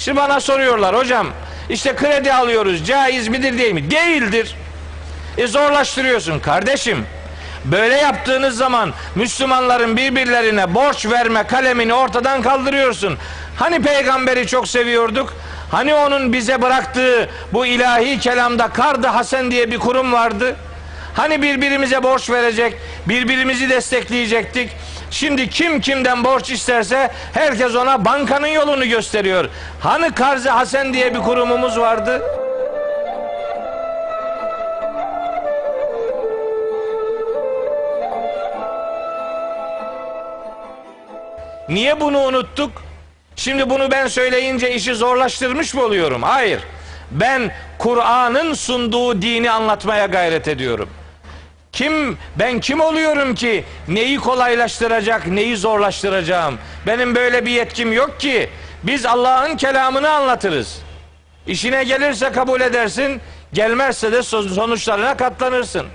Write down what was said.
Şimdi bana soruyorlar hocam işte kredi alıyoruz caiz midir değil mi? Değildir. E zorlaştırıyorsun kardeşim. Böyle yaptığınız zaman Müslümanların birbirlerine borç verme kalemini ortadan kaldırıyorsun. Hani peygamberi çok seviyorduk? Hani onun bize bıraktığı bu ilahi kelamda Kardı Hasen diye bir kurum vardı? Hani birbirimize borç verecek, birbirimizi destekleyecektik? Şimdi kim kimden borç isterse herkes ona bankanın yolunu gösteriyor. Hani Karzı Hasen diye bir kurumumuz vardı? Niye bunu unuttuk? Şimdi bunu ben söyleyince işi zorlaştırmış mı oluyorum? Hayır. Ben Kur'an'ın sunduğu dini anlatmaya gayret ediyorum. Kim ben kim oluyorum ki neyi kolaylaştıracak, neyi zorlaştıracağım? Benim böyle bir yetkim yok ki. Biz Allah'ın kelamını anlatırız. İşine gelirse kabul edersin, gelmezse de sonuçlarına katlanırsın.